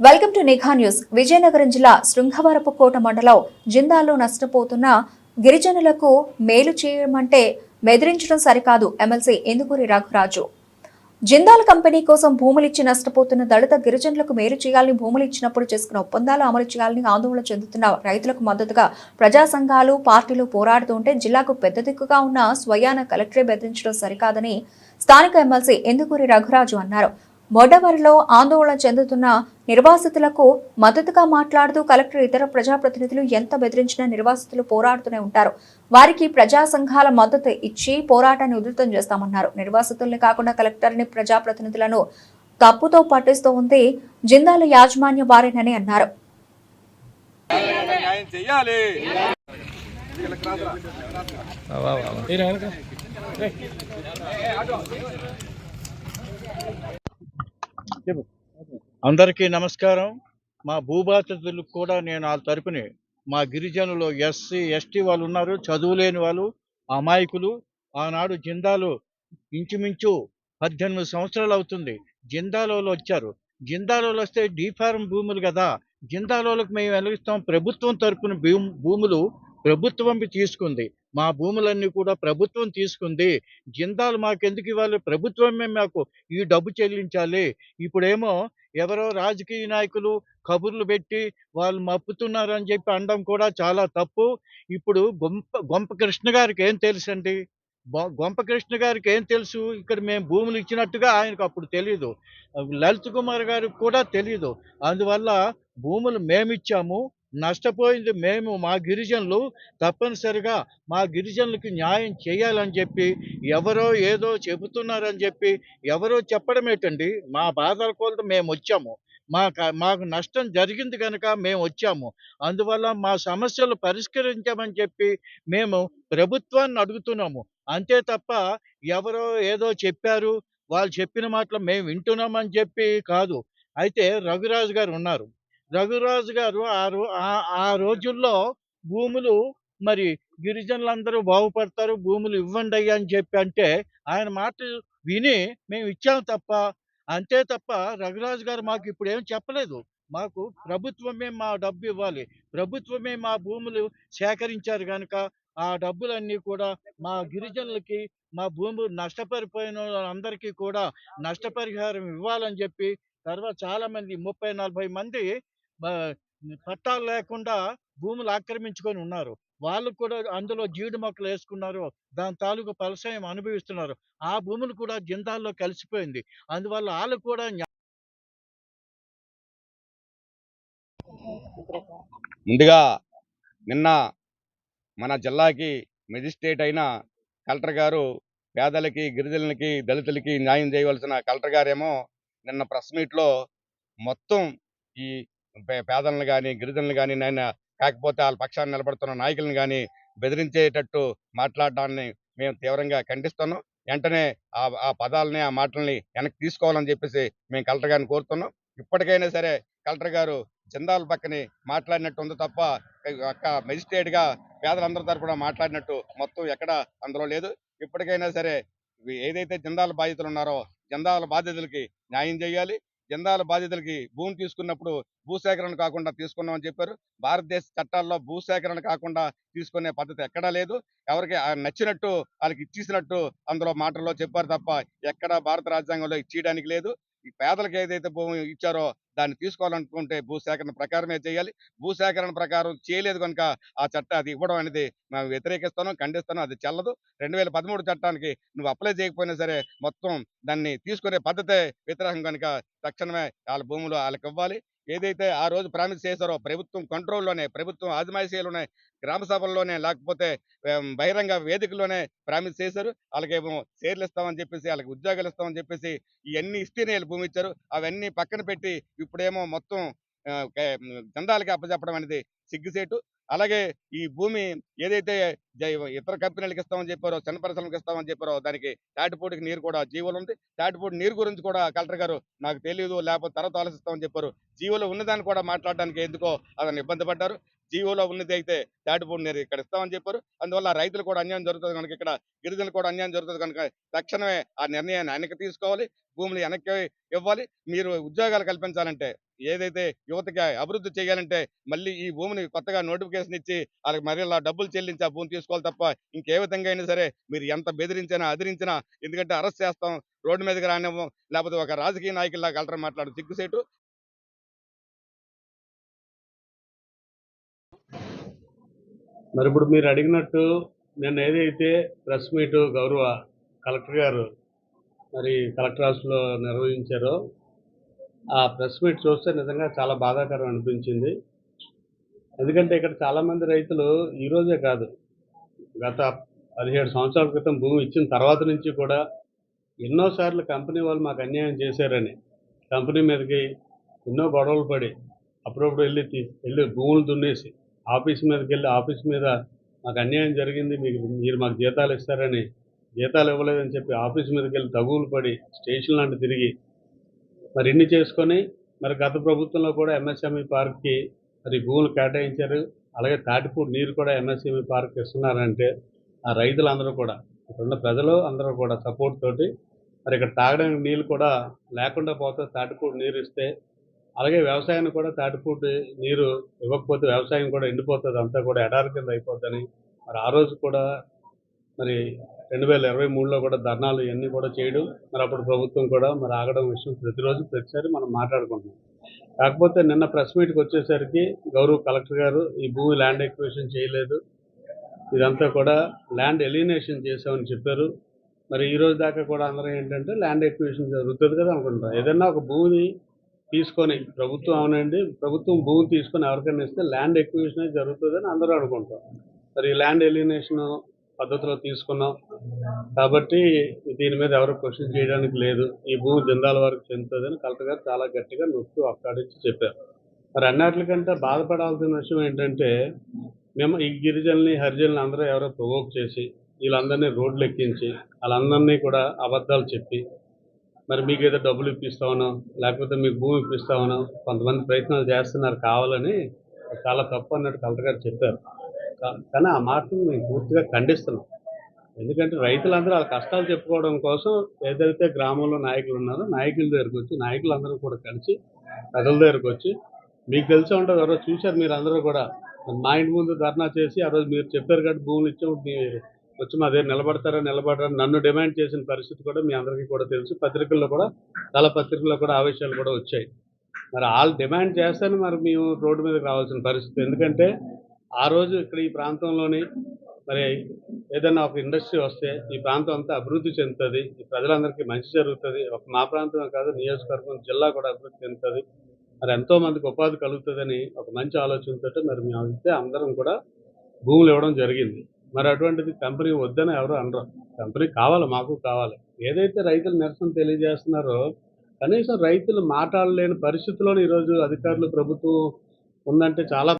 Welcome to Nigha news. Vizianagaram జిల్లా శృంగవరపుకోట మండలం జిందాల్లో నష్టపోతున్న గిరిజనులకు మేలు చేయమంటే బెదిరించడం సరికాదు ఎమ్మెల్సీ ఇందుకూరి రఘురాజు. జిందాల్ కంపెనీ కోసం భూములు ఇచ్చి నష్టపోతున్న దళిత గిరిజనులకు మేలు చేయాలని భూములు ఇచ్చినప్పుడు చేసుకున్న ఒప్పందాలు అమలు చేయాలని ఆందోళన చెందుతున్న రైతులకు మద్దతుగా ప్రజా సంఘాలు పార్టీలు పోరాడుతుంటే జిల్లాకు పెద్ద దిక్కుగా ఉన్న స్వయాన కలెక్టరే బెదిరించడం సరికాదని స్థానిక ఎమ్మెల్సీ ఎందుకూరి రఘురాజు అన్నారు. మొడవరిలో ఆందోళన చెందుతున్న నిర్వాసితులకు మద్దతుగా మాట్లాడుతూ కలెక్టర్ ఇతర ప్రజాప్రతినిధులు ఎంత బెదిరించినా నిర్వాసితులు పోరాడుతూనే ఉంటారు. వారికి ప్రజా సంఘాల మద్దతు ఇచ్చి పోరాటాన్ని ఉధృతం చేస్తామన్నారు. నిర్వాసితుల్ని కాకుండా కలెక్టర్ని ప్రజాప్రతినిధులను తప్పుతో పట్టిస్తూ ఉంది. జిందాల యాజమాన్య వారేనని అన్నారు. అందరికీ నమస్కారం. మా భూబాధితులకు కూడా నేను వాళ్ళ తరపుని మా గిరిజనులు ఎస్సీ ఎస్టీ వాళ్ళు ఉన్నారు. చదువులేని వాళ్ళు అమాయకులు. ఆనాడు జిందాలు ఇంచుమించు పద్దెనిమిది సంవత్సరాలు అవుతుంది. జిందాలో వచ్చారు. జిందాలో వస్తే డీ ఫార్మ్ భూములు కదా. జిందాలోలకు మేము వెలిగిస్తాం ప్రభుత్వం తరపున భూము- భూములు ప్రభుత్వం తీసుకుంది. మా భూములన్నీ కూడా ప్రభుత్వం తీసుకుంది. జిందాలు మాకెందుకు ఇవ్వాలి? ప్రభుత్వమే మాకు ఈ డబ్బు చెల్లించాలి. ఇప్పుడేమో ఎవరో రాజకీయ నాయకులు కబుర్లు పెట్టి వాళ్ళు మప్పుతున్నారు అని చెప్పి అనడం కూడా చాలా తప్పు. ఇప్పుడు గొంప గొంప కృష్ణ గారికి ఏం తెలుసండి? గొంపకృష్ణ గారికి ఏం తెలుసు? ఇక్కడ మేము భూములు ఇచ్చినట్టుగా ఆయనకు అప్పుడు తెలియదు లలిత్ కుమార్ గారికి కూడా తెలియదు అందువల్ల భూములు మేమిచ్చాము. నష్టపోయింది. మేము మా గిరిజనులు తప్పనిసరిగా మా గిరిజనులకి న్యాయం చేయాలని చెప్పి ఎవరో ఏదో చెబుతున్నారని చెప్పి ఎవరో చెప్పడం ఏంటండి? మా బాధల కొలత మేము వచ్చాము. మా మాకు నష్టం జరిగింది కనుక మేము వచ్చాము. అందువల్ల మా సమస్యలు పరిష్కరించామని చెప్పి మేము ప్రభుత్వాన్ని అడుగుతున్నాము. అంతే తప్ప ఎవరో ఏదో చెప్పారు వాళ్ళు చెప్పిన మాటలు మేము వింటున్నామని చెప్పి కాదు. అయితే రఘురాజు గారు ఉన్నారు. రఘురాజు గారు ఆ రో ఆ- రోజుల్లో భూములు మరి గిరిజనులందరూ బాగుపడతారు భూములు ఇవ్వండి అయ్యా అని చెప్పి అంటే ఆయన మాట విని మేము ఇచ్చాము తప్ప అంతే తప్ప రఘురాజు గారు మాకు ఇప్పుడు ఏం చెప్పలేదు. మాకు ప్రభుత్వమే మా డబ్బు ఇవ్వాలి. ప్రభుత్వమే మా భూములు సేకరించారు కనుక ఆ డబ్బులన్నీ కూడా మా గిరిజనులకి మా భూములు నష్టపరిపోయిన వాళ్ళందరికీ కూడా నష్టపరిహారం ఇవ్వాలని చెప్పి తర్వాత చాలామంది ముప్పై నలభై మంది పట్టాలు లేకుండా భూములు ఆక్రమించుకొని ఉన్నారు. వాళ్ళు కూడా అందులో జీడి మొక్కలు వేసుకున్నారు. దాని తాలూకు ఫలసాయం అనుభవిస్తున్నారు. ఆ భూములు కూడా జిందాల్లో కలిసిపోయింది. అందువల్ల వాళ్ళు కూడా ముందుగా నిన్న మన జిల్లాకి మెజిస్ట్రేట్ అయిన కలెక్టర్ గారు పేదలకి గిరిజనులకి దళితులకి న్యాయం చేయవలసిన కలెక్టర్ గారేమో నిన్న ప్రెస్ మీట్లో మొత్తం ఈ పేదలను కానీ గిరిజనులు కానీ నేను కాకపోతే వాళ్ళ పక్షాన్ని నిలబడుతున్న నాయకులను కానీ బెదిరించేటట్టు మాట్లాడడాన్ని మేము తీవ్రంగా ఖండిస్తున్నాం. వెంటనే ఆ ఆ పదాలని ఆ మాటల్ని వెనక్కి తీసుకోవాలని చెప్పేసి మేము కలెక్టర్ గారిని కోరుతున్నాం. ఇప్పటికైనా సరే కలెక్టర్ గారు జిందాల పక్కని మాట్లాడినట్టు ఉంది తప్ప ఒక్క మెజిస్ట్రేట్గా పేదలందరి తరఫున మాట్లాడినట్టు మొత్తం ఎక్కడ అందులో లేదు. ఇప్పటికైనా సరే ఏదైతే జిందాల బాధితులు ఉన్నారో జిందాల బాధితులకి న్యాయం చేయాలి. జందాల బాధితులకి భూమి తీసుకున్నప్పుడు భూసేకరణ కాకుండా తీసుకున్నామని చెప్పారు. భారతదేశ చట్టాల్లో భూసేకరణ కాకుండా తీసుకునే పద్ధతి ఎక్కడా లేదు. ఎవరికి ఆ నచ్చినట్టు వాళ్ళకి ఇచ్చేసినట్టు అందులో మాటల్లో చెప్పారు తప్ప ఎక్కడా భారత రాజ్యాంగంలో ఇచ్చేయడానికి లేదు. ఈ పేదలకు ఏదైతే భూమి ఇచ్చారో దాన్ని తీసుకోవాలనుకుంటే భూసేకరణ ప్రకారమే చేయాలి. భూసేకరణ ప్రకారం చేయలేదు కనుక ఆ చట్టం అది ఇవ్వడం అనేది మేము వ్యతిరేకిస్తాను ఖండిస్తాను అది చెల్లదు. రెండు వేల పదమూడు చట్టానికి నువ్వు అప్లై చేయకపోయినా సరే మొత్తం దాన్ని తీసుకునే పద్ధతే వ్యతిరేకం కనుక తక్షణమే వాళ్ళ భూములు వాళ్ళకి ఇవ్వాలి. ఏదైతే ఆ రోజు ప్రామిస్ చేశారో ప్రభుత్వం కంట్రోల్లోనే ప్రభుత్వం ఆజమాయిషీలోనే గ్రామ సభల్లోనే లేకపోతే బహిరంగ వేదికలోనే ప్రామిస్ చేశారు. వాళ్ళకేమో షేర్లు ఇస్తామని చెప్పేసి వాళ్ళకి ఉద్యోగాలు ఇస్తామని చెప్పేసి ఇవన్నీ ఇస్తేనే భూమి ఇచ్చారు. అవన్నీ పక్కన పెట్టి ఇప్పుడేమో మొత్తం ఆ, చందాలకి అప్పచెప్పడం అనేది సిగ్గుసేటు అలాగే ఈ భూమి ఏదైతే ఇతర కంపెనీలకు ఇస్తామని చెప్పారో చిన్న పరిశ్రమలకు ఇస్తామని చెప్పారో దానికి తాటిపూడికి నీరు కూడా జీవోలు ఉంది. తాటిపూడి నీరు గురించి కూడా కలెక్టర్ గారు నాకు తెలియదు లేకపోతే తర్వాత ఆలోచిస్తామని చెప్పారు. జీవోలో ఉన్నదాన్ని కూడా మాట్లాడడానికి ఎందుకో అతను ఇబ్బంది పడ్డారు. జీవోలో ఉన్నది అయితే తాటిపూడి నీరు ఇక్కడ ఇస్తామని చెప్పారు. అందువల్ల రైతులు కూడా అన్యాయం జరుగుతుంది కనుక ఇక్కడ గిరిజనులు కూడా అన్యాయం జరుగుతుంది కనుక తక్షణమే ఆ నిర్ణయాన్ని వెనక్కి తీసుకోవాలి. భూములు వెనక్కి ఇవ్వాలి. మీరు ఉద్యోగాలు కల్పించాలంటే ఏదైతే యువతకి అభివృద్ధి చేయాలంటే మళ్ళీ ఈ భూమిని కొత్తగా నోటిఫికేషన్ ఇచ్చి వాళ్ళకి మరి డబ్బులు చెల్లించి ఆ భూమి తీసుకోవాలి తప్ప ఇంకే విధంగా అయినా సరే మీరు ఎంత బెదిరించినా అదిరించినా ఎందుకంటే అరెస్ట్ చేస్తాం రోడ్డు మీదకి రానివ్వం లేకపోతే ఒక రాజకీయ నాయకుల్లా కలెక్టర్ మాట్లాడు. సిగ్గుసేటు మరి ఇప్పుడు మీరు అడిగినట్టు నేను ఏదైతే ప్రెస్ మీట్ గౌరవ కలెక్టర్ గారు మరి కలెక్టర్ హౌస్లో నిర్వహించారో ఆ ప్రెస్ మీట్ చూస్తే నిజంగా చాలా బాధాకరం అనిపించింది. ఎందుకంటే ఇక్కడ చాలామంది రైతులు ఈరోజే కాదు గత పదిహేడు సంవత్సరాల క్రితం భూమి ఇచ్చిన తర్వాత నుంచి కూడా ఎన్నోసార్లు కంపెనీ వాళ్ళు మాకు అన్యాయం చేశారని కంపెనీ మీదకి ఎన్నో గొడవలు పడి అప్పుడప్పుడు వెళ్ళి తీ- వెళ్ళి భూములు దున్నేసి ఆఫీస్ మీదకి వెళ్ళి ఆఫీస్ మీద మాకు అన్యాయం జరిగింది మీకు మీరు మాకు జీతాలు ఇస్తారని జీతాలు ఇవ్వలేదని చెప్పి ఆఫీస్ మీదకి వెళ్ళి తగులు పడి స్టేషన్ లాంటి తిరిగి మరి ఇన్ని చేసుకొని మరి గత ప్రభుత్వంలో కూడా ఎంఎస్ఎంఈ పార్క్కి మరి భూములు కేటాయించారు. అలాగే తాటిపూడి నీరు కూడా ఎంఎస్ఎంఈ పార్క్ ఇస్తున్నారంటే ఆ రైతులందరూ కూడా ఇక్కడున్న ప్రజలు అందరూ కూడా సపోర్ట్ తోటి మరి ఇక్కడ తాగడానికి నీళ్ళు కూడా లేకుండా పోతే తాటిపూడి నీరు ఇస్తే అలాగే వ్యవసాయానికి కూడా తాటిపూడి నీరు ఇవ్వకపోతే వ్యవసాయం కూడా ఎండిపోతుంది అంతా కూడా ఎడారి కింద అయిపోద్దని మరి ఆ రోజు కూడా మరి రెండు వేల ఇరవై మూడులో కూడా ధర్నాలు ఇవన్నీ కూడా చేయడం మరి అప్పుడు ప్రభుత్వం కూడా మరి ఆగడం విషయం ప్రతిరోజు ప్రతిసారి మనం మాట్లాడుకుంటున్నాం. కాకపోతే నిన్న ప్రెస్ మీట్కి వచ్చేసరికి గౌరవ కలెక్టర్ గారు ఈ భూమి ల్యాండ్ ఎక్విజిషన్ చేయలేదు. ఇదంతా కూడా ల్యాండ్ ఎలినేషన్ చేసామని చెప్పారు. మరి ఈ రోజు దాకా కూడా అందరూ ఏంటంటే ల్యాండ్ ఎక్విజిషన్ జరుగుతుంది కదా అనుకుంటారు ఏదైనా ఒక భూమిని తీసుకొని ప్రభుత్వం అవునండి ప్రభుత్వం భూమి తీసుకొని ఎవరికైనా ఇస్తే ల్యాండ్ ఎక్విజిషన్ జరుగుతుందని అందరూ అనుకుంటాం మరి ఈ ల్యాండ్ ఎలినేషన్ పద్ధతిలో తీసుకున్నాం. కాబట్టి దీని మీద ఎవరు క్వశ్చన్ చేయడానికి లేదు. ఈ భూమి జిందాల వరకు చెందుతుందని కలెక్టర్ గారు చాలా గట్టిగా నొక్కి ఒక్కడించి చెప్పారు. మరి అన్నిటికంటే బాధపడాల్సిన విషయం ఏంటంటే మేము ఈ గిరిజనుల్ని హరిజనులు అందరూ ఎవరో ప్రొవోక్ చేసి వీళ్ళందరినీ రోడ్లు ఎక్కించి వాళ్ళందరినీ కూడా అబద్ధాలు చెప్పి మరి మీకు ఏదో డబ్బులు ఇప్పిస్తామనో లేకపోతే మీకు భూమి ఇప్పిస్తామనో కొంతమంది ప్రయత్నాలు చేస్తున్నారు కావాలని చాలా తప్పు అన్నట్టు కలెక్టర్ గారు చెప్పారు. కానీ ఆ మార్పును మేము పూర్తిగా ఖండిస్తున్నాం. ఎందుకంటే రైతులందరూ వాళ్ళ కష్టాలు చెప్పుకోవడం కోసం ఏదైతే గ్రామంలో నాయకులు ఉన్నారో నాయకుల దగ్గరకు వచ్చి నాయకులందరూ కూడా కలిసి ప్రజల దగ్గరకు వచ్చి మీకు తెలిసే ఉంటుంది ఎవరో చూశారు మీరు అందరూ కూడా. మా ఇంటి ముందు ధర్నా చేసి ఆ రోజు మీరు చెప్పారు కాబట్టి భూములు ఇచ్చే మీరు వచ్చి మా దగ్గర నిలబడతారా నిలబడరా నన్ను డిమాండ్ చేసిన పరిస్థితి కూడా మీ అందరికీ కూడా తెలుసు. పత్రికల్లో కూడా చాలా పత్రికల్లో కూడా ఆవేశాలు కూడా వచ్చాయి. మరి వాళ్ళు డిమాండ్ చేస్తేనే మరి మేము రోడ్డు మీదకి రావాల్సిన పరిస్థితి. ఎందుకంటే ఆ రోజు ఇక్కడ ఈ ప్రాంతంలోని మరి ఏదైనా ఒక ఇండస్ట్రీ వస్తే ఈ ప్రాంతం అంతా అభివృద్ధి చెందుతుంది ఈ ప్రజలందరికీ మంచి జరుగుతుంది. ఒక మా ప్రాంతమే కాదు నియోజకవర్గం జిల్లా కూడా అభివృద్ధి చెందుతుంది. మరి ఎంతో మందికి ఉపాధి కలుగుతుందని ఒక మంచి ఆలోచనతో మరి మేము అయితే అందరం కూడా భూములు ఇవ్వడం జరిగింది. మరి అటువంటిది కంపెనీ వద్దని ఎవరు అనరు. కంపెనీ కావాలి మాకు కావాలి. ఏదైతే రైతులు నిరసన తెలియజేస్తున్నారో కనీసం రైతులు మాట్లాడలేని పరిస్థితిలోనే ఈరోజు అధికారులు ప్రభుత్వం ఉందంటే చాలా